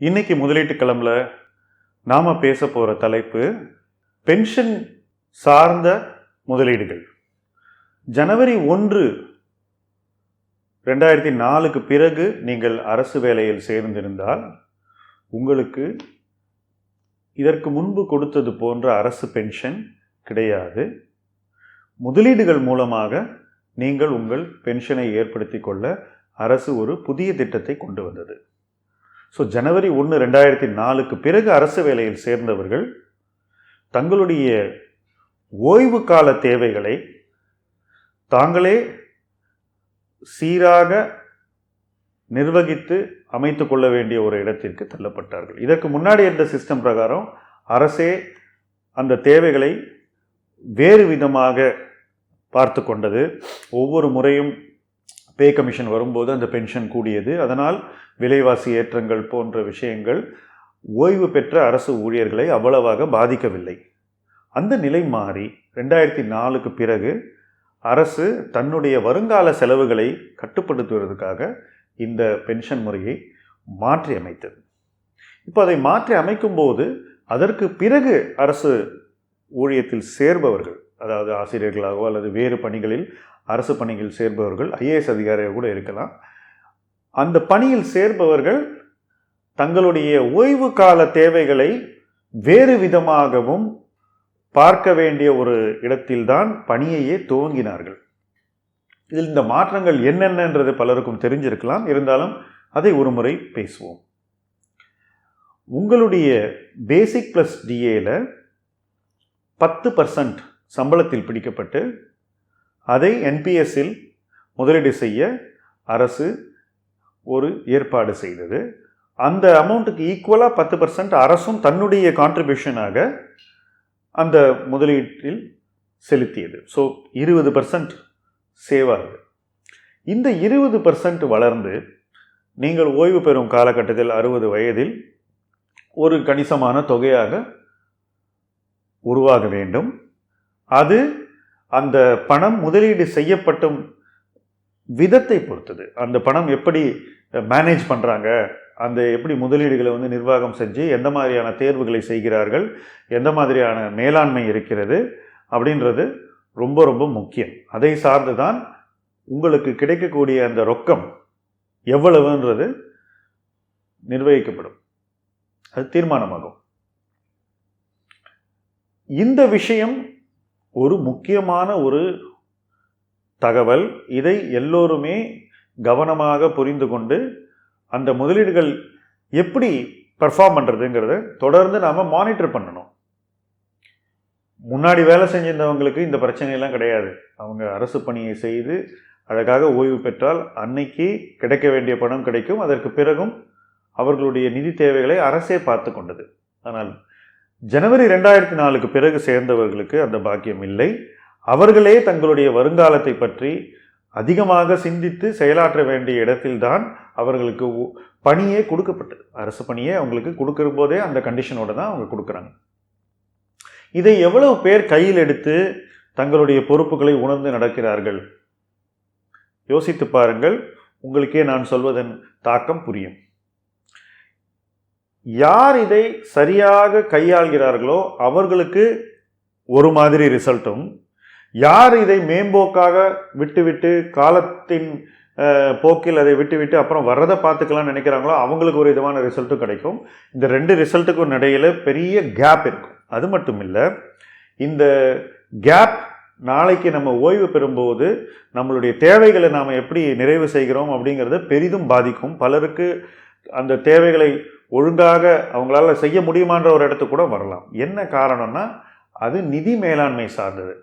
இன்னைக்கு முதலீட்டு களம்ல நாம் பேச போகிற தலைப்பு பென்ஷன் சார்ந்த முதலீடுகள். ஜனவரி ஒன்று ரெண்டாயிரத்தி நாலுக்கு பிறகு நீங்கள் அரசு வேலையில் சேர்ந்திருந்தால் உங்களுக்கு இதற்கு முன்பு கொடுத்தது போன்ற அரசு பென்ஷன் கிடையாது. முதலீடுகள் மூலமாக நீங்கள் உங்கள் பென்ஷனை ஏற்படுத்தி கொள்ள அரசு ஒரு புதிய திட்டத்தை கொண்டு வந்தது. ஸோ ஜனவரி ஒன்று ரெண்டாயிரத்தி நாலுக்கு பிறகு அரசு வேலையில் சேர்ந்தவர்கள் தங்களுடைய ஓய்வு கால தேவைகளை தாங்களே சீராக நிர்வகித்து அமைத்து கொள்ள வேண்டிய ஒரு இடத்திற்கு தள்ளப்பட்டார்கள். இதற்கு முன்னாடி இருந்த சிஸ்டம் பிரகாரம் அரசே அந்த தேவைகளை வேறு விதமாக பார்த்து கொண்டது. ஒவ்வொரு முறையும் பே கமிஷன் வரும்போது அந்த பென்ஷன் கூடியது. அதனால் விலைவாசி ஏற்றங்கள் போன்ற விஷயங்கள் ஓய்வு பெற்ற அரசு ஊழியர்களை அவ்வளவாக பாதிக்கவில்லை. அந்த நிலை மாறி ரெண்டாயிரத்தி நாலுக்கு பிறகு அரசு தன்னுடைய வருங்கால செலவுகளை கட்டுப்படுத்துவதற்காக இந்த பென்ஷன் முறையை மாற்றி அமைத்தது. இப்போ அதை மாற்றி அமைக்கும்போது அதற்கு பிறகு அரசு ஊழியத்தில் சேர்பவர்கள் அதாவது ஆசிரியர்களாகவோ அல்லது வேறு பணிகளில் அரசு பணியில் சேர்பவர்கள் ஐஏஎஸ் அதிகாரியாக கூட இருக்கலாம். அந்த பணியில் சேர்பவர்கள் தங்களுடைய ஓய்வு கால தேவைகளை வேறு விதமாகவும் பார்க்க வேண்டிய ஒரு இடத்தில்தான் பணியையே துவங்கினார்கள். இதில் இந்த மாற்றங்கள் என்னென்னன்றது பலருக்கும் தெரிஞ்சிருக்கலாம். இருந்தாலும் அதை ஒரு முறை பேசுவோம். உங்களுடைய பேசிக் ப்ளஸ் டிஏல பத்து பர்சன்ட் சம்பளத்தில் பிடிக்கப்பட்டு அதை என்பிஎஸ்ஸில் முதலீடு செய்ய அரசு ஒரு ஏற்பாடு செய்தது. அந்த அமௌண்ட்டுக்கு ஈக்குவலாக பத்து பர்சன்ட் அரசும் தன்னுடைய கான்ட்ரிபியூஷனாக அந்த முதலீட்டில் செலுத்தியது. ஸோ இருபது பர்சன்ட் சேவ் ஆகுது இந்த இருபது பர்சன்ட் வளர்ந்து நீங்கள் ஓய்வு பெறும் காலகட்டத்தில் அறுபது வயதில் ஒரு கணிசமான தொகையாக உருவாக வேண்டும். அது அந்த பணம் முதலீடு செய்யப்பட்டும் விதத்தை பொறுத்தது. அந்த பணம் எப்படி மேனேஜ் பண்ணுறாங்க அந்த எப்படி முதலீடுகளை வந்து நிர்வாகம் செஞ்சு எந்த மாதிரியான தேர்வுகளை செய்கிறார்கள் எந்த மாதிரியான மேலாண்மை இருக்கிறது அப்படின்றது ரொம்ப ரொம்ப முக்கியம். அதை சார்ந்து தான் உங்களுக்கு கிடைக்கக்கூடிய அந்த ரொக்கம் எவ்வளவுன்றது நிர்வகிக்கப்படும். அது தீர்மானமாகும். இந்த விஷயம் ஒரு முக்கியமான ஒரு தகவல். இதை எல்லோருமே கவனமாக புரிந்து கொண்டு அந்த முதலீடுகள் எப்படி பர்ஃபார்ம் பண்ணுறதுங்கிறத தொடர்ந்து நாம் மானிட்டர் பண்ணணும். முன்னாடி வேலை செஞ்சிருந்தவங்களுக்கு இந்த பிரச்சனையெல்லாம் கிடையாது. அவங்க அரசு பணியை செய்து அழகாக ஓய்வு பெற்றால் அன்னைக்கு கிடைக்க வேண்டிய பணம் கிடைக்கும். அதற்கு பிறகும் அவர்களுடைய நிதி தேவைகளை அரசே பார்த்து கொண்டது. ஆனால் ஜனவரி ரெண்டாயிரத்தி நாலுக்கு பிறகு சேர்ந்தவர்களுக்கு அந்த பாக்கியம் இல்லை. அவர்களே தங்களுடைய வருங்காலத்தை பற்றி அதிகமாக சிந்தித்து செயலாற்ற வேண்டிய இடத்தில்தான் அவர்களுக்கு பணியே கொடுக்கப்பட்டது. அரசு பணியே அவங்களுக்கு கொடுக்குற போதே அந்த கண்டிஷனோட தான் அவங்க கொடுக்குறாங்க. இதை எவ்வளவு பேர் கையில் எடுத்து தங்களுடைய பொறுப்புகளை உணர்ந்து நடக்கிறார்கள்? யோசித்து பாருங்கள். உங்களுக்கே நான் சொல்வதன் தாக்கம் புரியும். யார் இதை சரியாக கையாள்கிறார்களோ அவர்களுக்கு ஒரு மாதிரி ரிசல்ட்டும். யார் இதை மேம்போக்காக விட்டுவிட்டு காலத்தின் போக்கில் அதை விட்டுவிட்டு அப்புறம் வர்றதை பார்த்துக்கலாம்னு நினைக்கிறாங்களோ அவங்களுக்கு ஒரு விதமான ரிசல்ட்டும் கிடைக்கும். இந்த ரெண்டு ரிசல்ட்டுக்கும் இடையில் பெரிய கேப் இருக்கும். அது மட்டும் இல்லை இந்த கேப் நாளைக்கு நம்ம ஓய்வு பெறும்போது நம்மளுடைய தேவைகளை நாம் எப்படி நிறைவு செய்கிறோம் அப்படிங்கிறத பெரிதும் பாதிக்கும். பலருக்கு அந்த தேவைகளை ஒழுங்காக அவங்களால செய்ய முடியுமான்ற ஒரு இடத்துக்கு கூட வரலாம். என்ன காரணம்னா அது நிதி மேலாண்மை சார்ந்தது.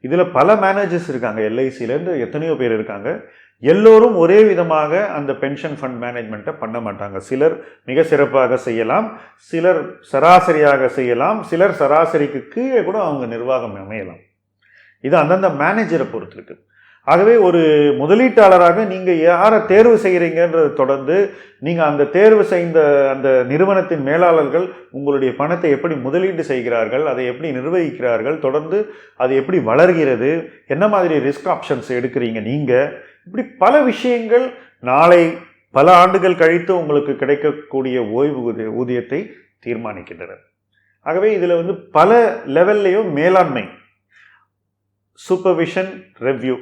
இதில் பல மேனேஜர்ஸ் இருக்காங்க. எல்ஐசியிலேருந்து எத்தனையோ பேர் இருக்காங்க. எல்லோரும் ஒரே விதமாக அந்த பென்ஷன் ஃபண்ட் மேனேஜ்மெண்ட்டை பண்ண மாட்டாங்க. சிலர் மிக சிறப்பாக செய்யலாம். சிலர் சராசரியாக செய்யலாம். சிலர் சராசரிக்கு கீழே கூட அவங்க நிர்வாகம் அமையலாம். இது அந்தந்த மேனேஜரை பொறுத்து இருக்குது ஆகவே ஒரு முதலீட்டாளராக நீங்கள் யாரை தேர்வு செய்கிறீங்கன்றதை தொடர்ந்து நீங்கள் அந்த தேர்வு செய்த அந்த நிறுவனத்தின் மேலாளர்கள் உங்களுடைய பணத்தை எப்படி முதலீடு செய்கிறார்கள் அதை எப்படி நிர்வகிக்கிறார்கள் தொடர்ந்து அது எப்படி வளர்கிறது என்ன மாதிரி ரிஸ்க் ஆப்ஷன்ஸ் எடுக்கிறீங்க நீங்கள் இப்படி பல விஷயங்கள் நாளை பல ஆண்டுகள் கழித்து உங்களுக்கு கிடைக்கக்கூடிய ஓய்வு ஊதிய ஊதியத்தை தீர்மானிக்கின்றன. ஆகவே இதில் வந்து பல லெவல்லையும் மேலாண்மை. சூப்பர்விஷன் ரெவ்யூ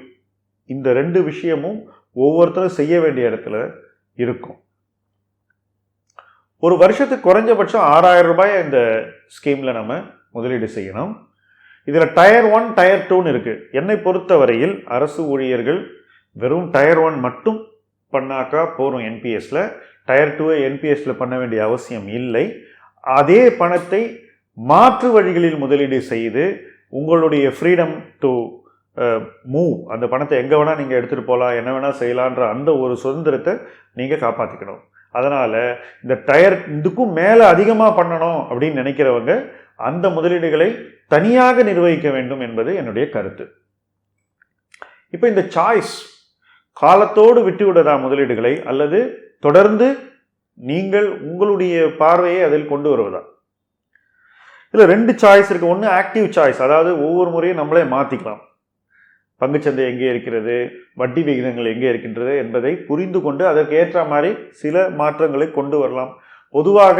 இந்த ரெண்டு விஷயமும் ஒவ்வொருத்தரும் செய்ய வேண்டிய இடத்துல இருக்கும். ஒரு வருஷத்துக்கு குறைஞ்சபட்சம் ஆறாயிரம் ரூபாய் இந்த ஸ்கீமில் நம்ம முதலீடு செய்யணும். இதில் டயர் ஒன் டயர் டூன்னு இருக்குது என்னை பொறுத்தவரையில் அரசு ஊழியர்கள் வெறும் டயர் ஒன் மட்டும் பண்ணாக்கா போகிறோம் என்பிஎஸில் டயர் டூவை என்பிஎஸில் பண்ண வேண்டிய அவசியம் இல்லை. அதே பணத்தை மாற்று வழிகளில் முதலீடு செய்து உங்களுடைய ஃப்ரீடம் டு மூவ் அந்த பணத்தை எங்கே வேணால் நீங்கள் எடுத்துகிட்டு போகலாம் என்ன வேணால் செய்யலான்ற அந்த ஒரு சுதந்திரத்தை நீங்கள் காப்பாற்றிக்கணும் அதனால் இந்த டயர் இதுக்கும் மேலே அதிகமாக பண்ணணும் அப்படின்னு நினைக்கிறவங்க அந்த முதலீடுகளை தனியாக நிர்வகிக்க வேண்டும் என்பது என்னுடைய கருத்து. இப்போ இந்த சாய்ஸ் காலத்தோடு விட்டுவிடதா முதலீடுகளை அல்லது தொடர்ந்து நீங்கள் உங்களுடைய பார்வையை அதில் கொண்டு வருவதா? இதில் ரெண்டு சாய்ஸ் இருக்குது ஒன்று ஆக்டிவ் சாய்ஸ் அதாவது ஒவ்வொரு முறையும் நம்மளே மாற்றிக்கலாம் பங்குச்சந்தை எங்கே இருக்கிறது? வட்டி விகிதங்கள் எங்கே இருக்கின்றது? என்பதை புரிந்து கொண்டு அதற்கு ஏற்ற மாதிரி சில மாற்றங்களை கொண்டு வரலாம். பொதுவாக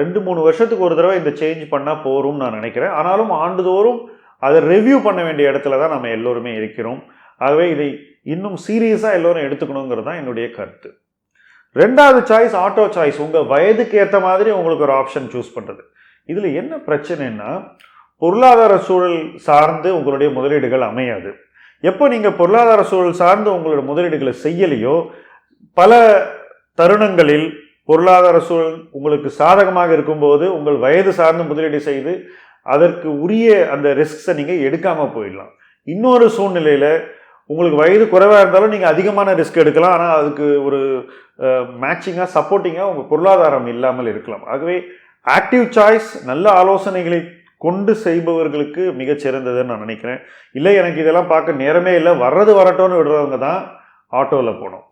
ரெண்டு மூணு வருஷத்துக்கு ஒரு தடவை இந்த சேஞ்ச் பண்ணால் போகிறோம்னு நான் நினைக்கிறேன். ஆனாலும் ஆண்டுதோறும் அதை ரிவ்யூ பண்ண வேண்டிய இடத்துல தான் நம்ம எல்லோருமே இருக்கிறோம். ஆகவே இதை இன்னும் சீரியஸாக எல்லோரும் எடுத்துக்கணுங்கிறது தான் என்னுடைய கருத்து. ரெண்டாவது சாய்ஸ் ஆட்டோ சாய்ஸ் உங்கள் வயதுக்கு ஏற்ற மாதிரி உங்களுக்கு ஒரு ஆப்ஷன் சூஸ் பண்ணுறது இதில் என்ன பிரச்சனைன்னா பொருளாதார சூழல் சார்ந்து உங்களுடைய முதலீடுகள் அமையாது. எப்போ நீங்கள் பொருளாதார சூழல் சார்ந்து உங்களோட முதலீடுகளை செய்யலையோ பல தருணங்களில் பொருளாதார சூழல் உங்களுக்கு சாதகமாக இருக்கும்போது உங்கள் வயது சார்ந்து முதலீடு செய்து அதற்கு உரிய அந்த ரிஸ்க்ஸை நீங்கள் எடுக்காமல் போயிடலாம். இன்னொரு சூழ்நிலையில் உங்களுக்கு வயது குறைவாக இருந்தாலும் நீங்கள் அதிகமான ரிஸ்க் எடுக்கலாம். ஆனால் அதுக்கு ஒரு மேட்சிங்காக சப்போர்ட்டிங்காக உங்கள் பொருளாதாரம் இல்லாமல் இருக்கலாம். ஆகவே ஆக்டிவ் சாய்ஸ் நல்ல ஆலோசனைகளை கொண்டு செய்பவர்களுக்கு மிகச்சிறந்ததுன்னு நான் நினைக்கிறேன். இல்லை எனக்கு இதெல்லாம் பார்க்க நேரமே இல்லை. வர்றது வரட்டும்னு விடுறவங்க தான் ஆட்டோவில் போகணும்.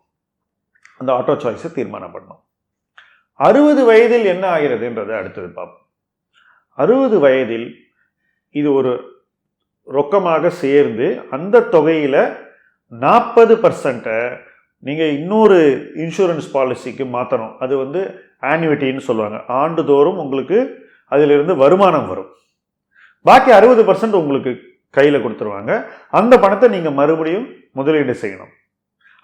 அந்த ஆட்டோ சாய்ஸை தீர்மானம் பண்ணணும். அறுபது வயதில் என்ன ஆகிறதுன்றதை அடுத்தது பார்ப்போம். அறுபது வயதில் இது ஒரு ரொக்கமாக சேர்ந்து அந்த தொகையில் நாற்பது பர்சண்ட்டை நீங்கள் இன்னொரு இன்சூரன்ஸ் பாலிசிக்கு மாற்றணும் அது வந்து ஆன்யூட்டின்னு சொல்லுவாங்க. ஆண்டுதோறும் உங்களுக்கு அதிலிருந்து வருமானம் வரும். பாக்கி அறுபது பர்சன்ட் உங்களுக்கு கையில் கொடுத்துருவாங்க. அந்த பணத்தை நீங்கள் மறுபடியும் முதலீடு செய்யணும்.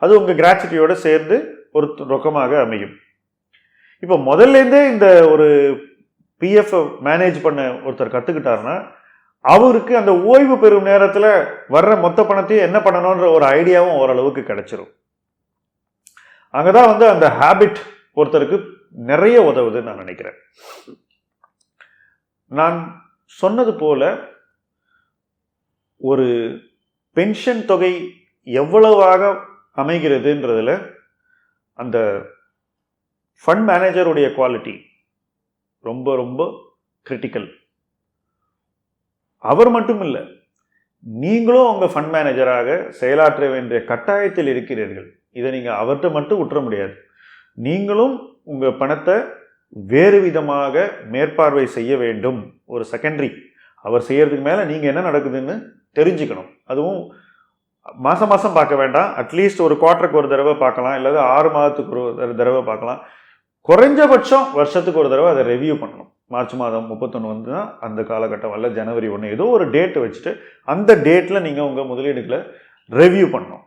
அது உங்கள் கிராச்சுட்டியோடு சேர்ந்து ஒரு ரொக்கமாக அமையும். இப்போ முதல்லேருந்தே இந்த ஒரு பிஎஃப் மேனேஜ் பண்ண ஒருத்தர் கற்றுக்கிட்டாருன்னா அவருக்கு அந்த ஓய்வு பெறும் நேரத்தில் வர்ற மொத்த பணத்தையும் என்ன பண்ணணுன்ற ஒரு ஐடியாவும் ஓரளவுக்கு கிடைச்சிரும். அங்கே தான் வந்து அந்த ஹேபிட் ஒருத்தருக்கு நிறைய உதவுதுன்னு நான் நினைக்கிறேன். நான் சொன்னது போல ஒரு பென்ஷன் தொகை எவ்வளவாக அமைகிறதுன்றதில் அந்த ஃபண்ட் மேனேஜருடைய குவாலிட்டி ரொம்ப ரொம்ப கிரிட்டிக்கல் அவர் மட்டும் இல்லை நீங்களும் உங்கள் ஃபண்ட் மேனேஜராக செயலாற்ற வேண்டிய கட்டாயத்தில் இருக்கிறீர்கள். இதை நீங்கள் அவர்கிட்ட மட்டும் விட்டுற முடியாது. நீங்களும் உங்கள் பணத்தை வேறு விதமாக மேற்பார்வை செய்ய வேண்டும். ஒரு செகண்டரி அவர் செய்கிறதுக்கு மேலே நீங்கள் என்ன நடக்குதுன்னு தெரிஞ்சுக்கணும். அதுவும் மாதம் மாதம் பார்க்க வேண்டாம். அட்லீஸ்ட் ஒரு குவார்ட்டருக்கு ஒரு தடவை பார்க்கலாம். இல்லாத ஆறு மாதத்துக்கு ஒரு தடவை பார்க்கலாம். குறைஞ்சபட்சம் வருஷத்துக்கு ஒரு தடவை அதை ரெவியூ பண்ணணும். மார்ச் மாதம் முப்பத்தொன்று வந்துன்னா அந்த காலகட்டம் அல்ல ஜனவரி ஒன்று ஏதோ ஒரு டேட்டை வச்சுட்டு அந்த டேட்டில் நீங்கள் உங்கள் முதலீடுகளை ரிவ்யூ பண்ணணும்.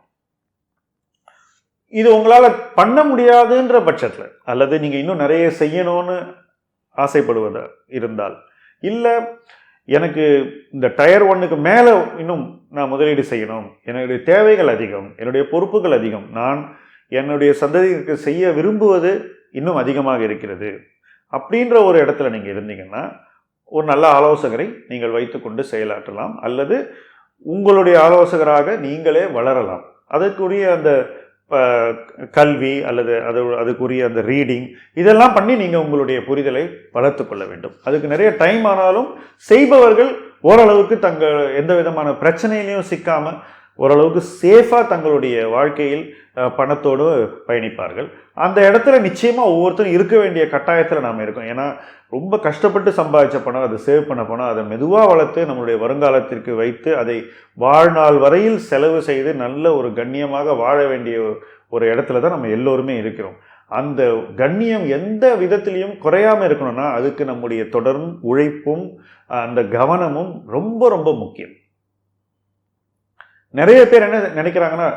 இது உங்களால் பண்ண முடியாதுன்ற பட்சத்தில் அல்லது நீங்கள் இன்னும் நிறைய செய்யணும்னு ஆசைப்படுவதா இருந்தால் இல்லை எனக்கு இந்த டயர் ஒன்னுக்கு மேலே இன்னும் நான் முதலீடு செய்யணும் என்னுடைய தேவைகள் அதிகம் என்னுடைய பொறுப்புகள் அதிகம் நான் என்னுடைய சந்ததிக்கு செய்ய விரும்புவது இன்னும் அதிகமாக இருக்கிறது அப்படின்ற ஒரு இடத்துல நீங்கள் இருந்தீங்கன்னா ஒரு நல்ல ஆலோசகரை நீங்கள் வைத்துக்கொண்டு செயலாற்றலாம் அல்லது உங்களுடைய ஆலோசகராக நீங்களே வளரலாம். அதற்குரிய அந்த கல்வி அல்லது அது அதுக்குரிய அந்த ரீடிங் இதெல்லாம் பண்ணி நீங்கள் உங்களுடைய புரிதலை வளர்த்து கொள்ள வேண்டும். அதுக்கு நிறைய டைம் ஆனாலும் செய்பவர்கள் ஓரளவுக்கு தங்கள் எந்த விதமான பிரச்சனையிலையும் சிக்காமல் ஓரளவுக்கு சேஃபாக தங்களுடைய வாழ்க்கையில் பணத்தோடு பயணிப்பார்கள். அந்த இடத்துல நிச்சயமாக ஒவ்வொருத்தரும் இருக்க வேண்டிய கட்டாயத்தில் நாம் இருக்கோம். ஏன்னா ரொம்ப கஷ்டப்பட்டு சம்பாதிச்ச பணம் அதை சேவ் பண்ண பணம் அதை மெதுவாக வளர்த்து நம்மளுடைய வருங்காலத்திற்கு வைத்து அதை வாழ்நாள் வரையில் செலவு செய்து நல்ல ஒரு கண்ணியமாக வாழ வேண்டிய ஒரு இடத்துல தான் நம்ம எல்லோருமே இருக்கிறோம். அந்த கண்ணியம் எந்த விதத்திலையும் குறையாமல் இருக்கணும்னா அதுக்கு நம்முடைய தொடரும் உழைப்பும் அந்த கவனமும் ரொம்ப ரொம்ப முக்கியம். நிறைய பேர் என்ன நினைக்கிறாங்கன்னா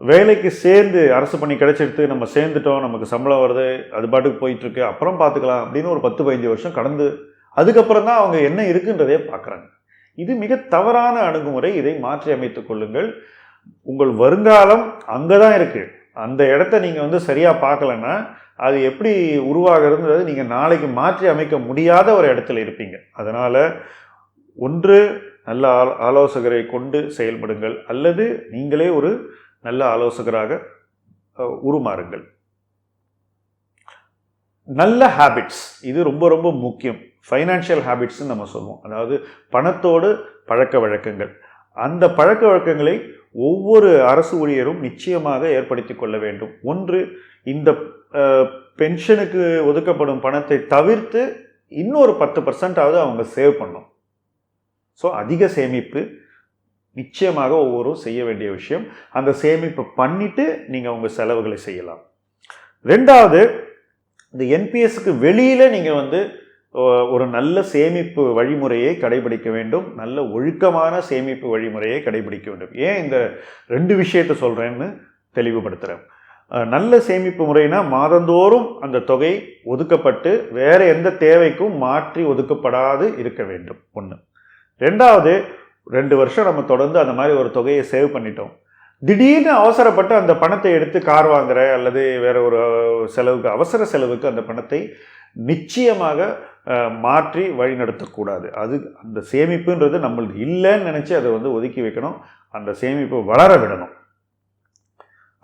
வேலைக்கு சேர்ந்து அரசு பணி கிடைச்சிடுத்து நம்ம சேர்ந்துட்டோம் நமக்கு சம்பளம் வருது அது பாட்டுக்கு போயிட்டுருக்கு அப்புறம் பார்த்துக்கலாம் அப்படின்னு ஒரு பத்து பதினஞ்சு வருஷம் கடந்து அதுக்கப்புறம் தான் அவங்க என்ன இருக்குன்றதே பார்க்குறாங்க இது மிக தவறான அணுகுமுறை. இதை மாற்றி அமைத்து கொள்ளுங்கள். உங்கள் வருங்காலம் அங்கே தான் இருக்குது அந்த இடத்த நீங்கள் வந்து சரியாக பார்க்கலன்னா அது எப்படி உருவாகிறதுன்றது நீங்கள் நாளைக்கு மாற்றி அமைக்க முடியாத ஒரு இடத்துல இருப்பீங்க. அதனால் ஒன்று நல்ல ஆலோசகரை கொண்டு செயல்படுங்கள். அல்லது நீங்களே ஒரு நல்ல ஆலோசகராக உருமாறுங்கள். நல்ல ஹேபிட்ஸ் இது ரொம்ப ரொம்ப முக்கியம். ஃபைனான்ஷியல் ஹேபிட்ஸ்னு நம்ம சொல்லுவோம். அதாவது பணத்தோடு பழக்க வழக்கங்கள். அந்த பழக்க வழக்கங்களை ஒவ்வொரு அரசு ஊழியரும் நிச்சயமாக ஏற்படுத்தி கொள்ள வேண்டும். ஒன்று இந்த பென்ஷனுக்கு ஒதுக்கப்படும் பணத்தை தவிர்த்து இன்னொரு பத்து பர்சன்டாவது அவங்க சேவ் பண்ணும் ஸோ அதிக சேமிப்பு நிச்சயமாக ஒவ்வொருவரும் செய்ய வேண்டிய விஷயம். அந்த சேமிப்பை பண்ணிவிட்டு நீங்கள் உங்கள் செலவுகளை செய்யலாம். ரெண்டாவது இந்த என்பிஎஸ்க்கு வெளியில் நீங்கள் வந்து ஒரு நல்ல சேமிப்பு வழிமுறையை கடைபிடிக்க வேண்டும். நல்ல ஒழுக்கமான சேமிப்பு வழிமுறையை கடைபிடிக்க வேண்டும். ஏன் இந்த ரெண்டு விஷயத்தை சொல்கிறேன்னு தெளிவுபடுத்துகிறேன் நல்ல சேமிப்பு முறைனா மாதந்தோறும் அந்த தொகை ஒதுக்கப்பட்டு வேறு எந்த தேவைக்கும் மாற்றி ஒதுக்கப்படாது இருக்க வேண்டும். ஒன்று ரெண்டாவது ரெண்டு வருஷம் நம்ம தொடர்ந்து அந்த மாதிரி ஒரு தொகையை சேவ் பண்ணிட்டோம். திடீர்னு அவசரப்பட்டு அந்த பணத்தை எடுத்து கார் வாங்குற அல்லது வேறு ஒரு செலவுக்கு அவசர செலவுக்கு அந்த பணத்தை நிச்சயமாக மாற்றி வழிநடத்தக்கூடாது. அது அந்த சேமிப்புன்றது நம்மளுக்கு இல்லைன்னு நினச்சி அதை வந்து ஒதுக்கி வைக்கணும். அந்த சேமிப்பு வளர விடணும்.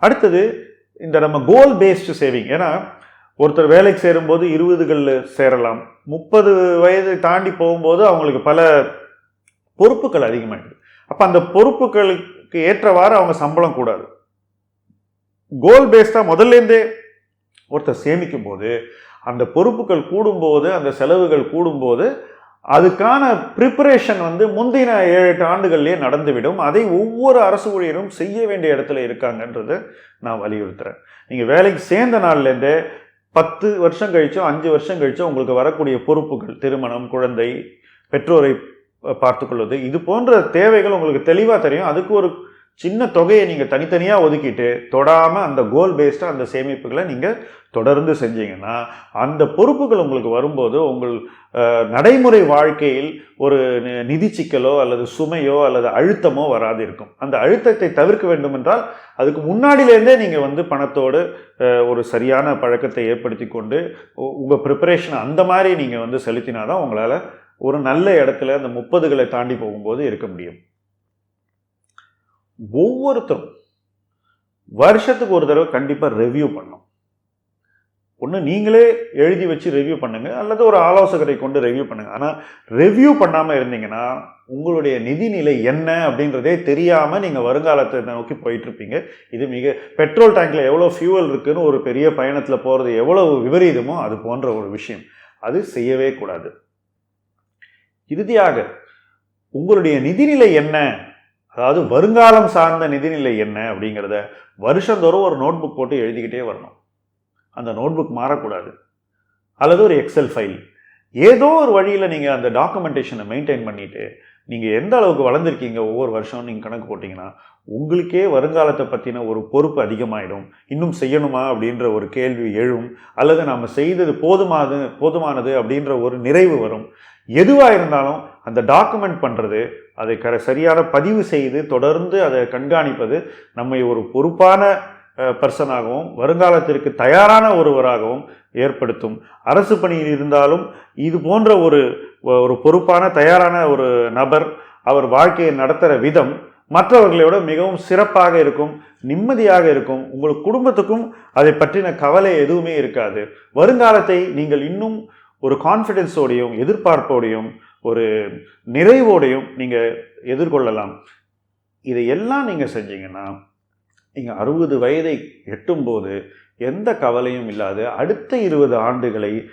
அடுத்தது இந்த நம்ம கோல் பேஸ்டு சேவிங் ஏன்னா ஒருத்தர் வேலைக்கு சேரும்போது இருபதுகளில் சேரலாம். முப்பது வயது தாண்டி போகும்போது அவங்களுக்கு பல பொறுப்புகள் அதிகமாகிடுது அப்போ அந்த பொறுப்புகளுக்கு ஏற்றவாறு அவங்க சம்பளம் கூடாது. கோல் பேஸ்டாக முதல்லேருந்தே ஒருத்தர் சேமிக்கும் போது அந்த பொறுப்புகள் கூடும்போது அந்த செலவுகள் கூடும்போது அதுக்கான ப்ரிப்பரேஷன் வந்து முந்தின ஏழு எட்டு ஆண்டுகள்லேயே நடந்துவிடும். அதை ஒவ்வொரு அரசு ஊழியரும் செய்ய வேண்டிய இடத்துல இருக்காங்கன்றதை நான் வலியுறுத்துகிறேன் நீங்கள் வேலைக்கு சேர்ந்த நாள்லேருந்தே பத்து வருஷம் கழிச்சோ அஞ்சு வருஷம் கழிச்சோ உங்களுக்கு வரக்கூடிய பொறுப்புகள் திருமணம் குழந்தை பெற்றோரை பார்த்துக்கொள்வது. இது போன்ற தேவைகள் உங்களுக்கு தெளிவாக தெரியும். அதுக்கு ஒரு சின்ன தொகையை நீங்கள் தனித்தனியாக ஒதுக்கிட்டு தொடாமல் அந்த கோல் பேஸ்டாக அந்த சேமிப்புகளை நீங்கள் தொடர்ந்து செஞ்சீங்கன்னா அந்த பொறுப்புகள் உங்களுக்கு வரும்போது உங்கள் நடைமுறை வாழ்க்கையில் ஒரு நி- நிதி சிக்கலோ அல்லது சுமையோ அல்லது அழுத்தமோ வராது இருக்கும் அந்த அழுத்தத்தை தவிர்க்க வேண்டும் என்றால் அதுக்கு முன்னாடியிலேருந்தே நீங்கள் வந்து பணத்தோடு ஒரு சரியான பழக்கத்தை ஏற்படுத்தி கொண்டு உங்கள் ப்ரிப்பரேஷன் அந்த மாதிரி நீங்கள் வந்து செலுத்தினாதான் உங்களால் ஒரு நல்ல இடத்துல அந்த முப்பதுகளை தாண்டி போகும்போது இருக்க முடியும். ஒவ்வொருத்தரும் வருஷத்துக்கு ஒரு தடவை கண்டிப்பாக ரெவ்யூ பண்ணும் ஒன்று நீங்களே எழுதி வச்சு ரெவ்யூ பண்ணுங்கள் அல்லது ஒரு ஆலோசகரை கொண்டு ரெவ்யூ பண்ணுங்கள் ஆனால் ரெவ்யூ பண்ணாமல் இருந்தீங்கன்னா உங்களுடைய நிதிநிலை என்ன அப்படின்றதே தெரியாமல் நீங்கள் வருங்காலத்தை நோக்கி போயிட்டுருப்பீங்க. இது மிக பெட்ரோல் டேங்க்கில் எவ்வளோ ஃபியூவல் இருக்குதுன்னு ஒரு பெரிய பயணத்தில் போகிறது எவ்வளோ விபரீதமோ அது போன்ற ஒரு விஷயம். அது செய்யவே கூடாது. இறுதியாக உங்களுடைய நிதிநிலை என்ன? அதாவது வருங்காலம் சார்ந்த நிதிநிலை என்ன அப்படிங்கிறத வருஷந்தோறும் ஒரு நோட்புக் போட்டு எழுதிக்கிட்டே வரணும். அந்த நோட்புக் மாறக்கூடாது. அல்லது ஒரு எக்ஸல் ஃபைல் ஏதோ ஒரு வழியில் நீங்கள் அந்த டாக்குமெண்டேஷனை மெயின்டைன் பண்ணிவிட்டு நீங்கள் எந்த அளவுக்கு வளர்ந்துருக்கீங்க ஒவ்வொரு வருஷம் நீங்கள் கணக்கு போட்டிங்கன்னா உங்களுக்கே வருங்காலத்தை பற்றின ஒரு பொறுப்பு அதிகமாகிடும் இன்னும் செய்யணுமா அப்படின்ற ஒரு கேள்வி எழும். அல்லது நாம் செய்தது போதுமானது போதுமானது அப்படின்ற ஒரு நிறைவு வரும். எதுவாக இருந்தாலும் அந்த டாக்குமெண்ட் பண்ணுறது அதை கர சரியான பதிவு செய்து தொடர்ந்து அதை கண்காணிப்பது நம்மை ஒரு பொறுப்பான பர்சனாகவும் வருங்காலத்திற்கு தயாரான ஒருவராகவும் ஏற்படுத்தும். அரசு பணியில் இருந்தாலும் இது போன்ற ஒரு ஒரு பொறுப்பான தயாரான ஒரு நபர் அவர் வாழ்க்கையை நடத்துகிற விதம் மற்றவர்களோட மிகவும் சிறப்பாக இருக்கும் நிம்மதியாக இருக்கும். உங்கள் குடும்பத்துக்கும் அதை பற்றின கவலை எதுவுமே இருக்காது. வருங்காலத்தை நீங்கள் இன்னும் ஒரு கான்ஃபிடென்ஸோடையும் எதிர்பார்ப்போடையும் ஒரு நிறைவோடையும் நீங்கள் எதிர்கொள்ளலாம். இதையெல்லாம் நீங்கள் செஞ்சீங்கன்னா நீங்கள் அறுபது வயதை எட்டும்போது எந்த கவலையும் இல்லாது அடுத்த இருபது ஆண்டுகளை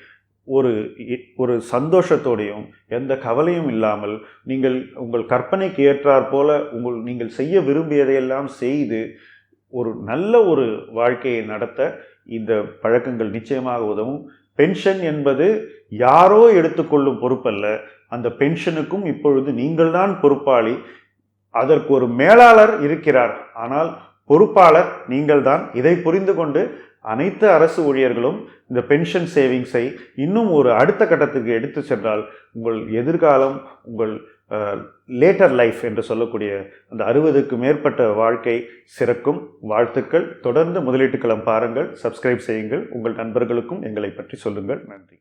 ஒரு இ- ஒரு சந்தோஷத்தோடையும் எந்த கவலையும் இல்லாமல் நீங்கள் உங்கள் கற்பனைக்கு ஏற்றாற் போல உங்கள் நீங்கள் செய்ய விரும்பியதையெல்லாம் செய்து ஒரு நல்ல ஒரு வாழ்க்கையை நடத்த இந்த பழக்கங்கள் நிச்சயமாக உதவும். பென்ஷன் என்பது யாரோ எடுத்துக்கொள்ளும் பொறுப்பல்ல. அந்த பென்ஷனுக்கும் இப்பொழுது நீங்கள்தான் பொறுப்பாளி. அதற்கு ஒரு மேலாளர் இருக்கிறார். ஆனால் பொறுப்பாளர் நீங்கள்தான். இதை புரிந்து கொண்டு அனைத்து அரசு ஊழியர்களும் இந்த பென்ஷன் சேவிங்ஸை இன்னும் ஒரு அடுத்த கட்டத்துக்கு எடுத்து சென்றால் உங்கள் எதிர்காலம் உங்கள் லேட்டர் லைஃப் என்று சொல்லக்கூடிய அந்த அறுபதுக்கு மேற்பட்ட வாழ்க்கை சிறக்கும். வாழ்த்துக்கள். தொடர்ந்து முதலீட்டுக்களம் பாருங்கள். சப்ஸ்கிரைப் செய்யுங்கள். உங்கள் நண்பர்களுக்கும் எங்களை பற்றி சொல்லுங்கள். நன்றி.